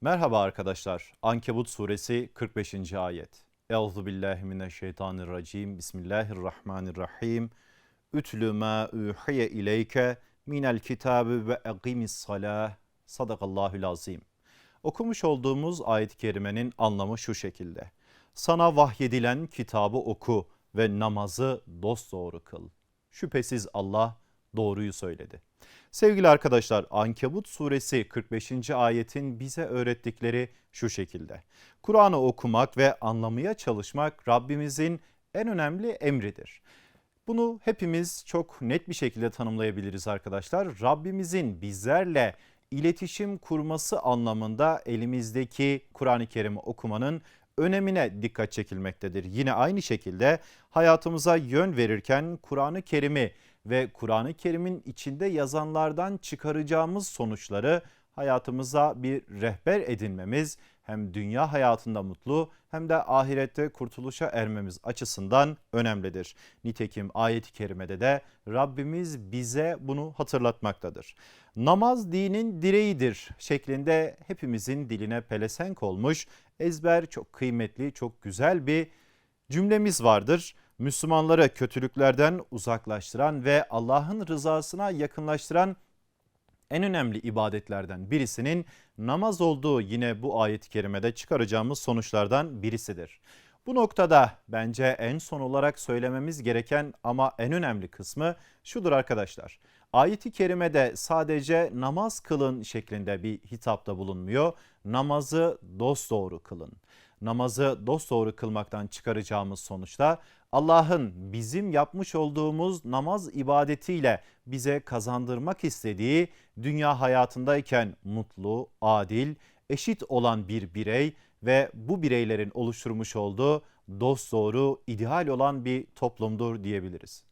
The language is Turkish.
Merhaba arkadaşlar. Ankebut suresi 45. ayet. Euzu billahi mineşşeytanirracim. Bismillahirrahmanirrahim. Ütlü ma uhiye ileyke minel kitabı ve eqimis salah. Sadakallahul azim. Okumuş olduğumuz ayet-i kerimenin anlamı şu şekilde. Sana vahyedilen kitabı oku ve namazı dosdoğru kıl. Şüphesiz Allah doğruyu söyledi. Sevgili arkadaşlar Ankebut suresi 45. ayetin bize öğrettikleri şu şekilde. Kur'an'ı okumak ve anlamaya çalışmak Rabbimizin en önemli emridir. Bunu hepimiz çok net bir şekilde tanımlayabiliriz arkadaşlar. Rabbimizin bizlerle iletişim kurması anlamında elimizdeki Kur'an-ı Kerim'i okumanın önemine dikkat çekilmektedir. Yine aynı şekilde hayatımıza yön verirken Kur'an-ı Kerim'i ve Kur'an-ı Kerim'in içinde yazanlardan çıkaracağımız sonuçları hayatımıza bir rehber edinmemiz hem dünya hayatında mutlu hem de ahirette kurtuluşa ermemiz açısından önemlidir. Nitekim ayet-i kerimede de Rabbimiz bize bunu hatırlatmaktadır. Namaz dinin direğidir şeklinde hepimizin diline pelesenk olmuş ezber çok kıymetli çok güzel bir cümlemiz vardır. Müslümanları kötülüklerden uzaklaştıran ve Allah'ın rızasına yakınlaştıran en önemli ibadetlerden birisinin namaz olduğu yine bu ayet-i kerimede çıkaracağımız sonuçlardan birisidir. Bu noktada bence en son olarak söylememiz gereken ama en önemli kısmı şudur arkadaşlar. Ayet-i kerimede sadece namaz kılın şeklinde bir hitapta bulunmuyor. Namazı dosdoğru kılın. Namazı dosdoğru kılmaktan çıkaracağımız sonuçta Allah'ın bizim yapmış olduğumuz namaz ibadetiyle bize kazandırmak istediği dünya hayatındayken mutlu, adil, eşit olan bir birey ve bu bireylerin oluşturmuş olduğu dosdoğru, ideal olan bir toplumdur diyebiliriz.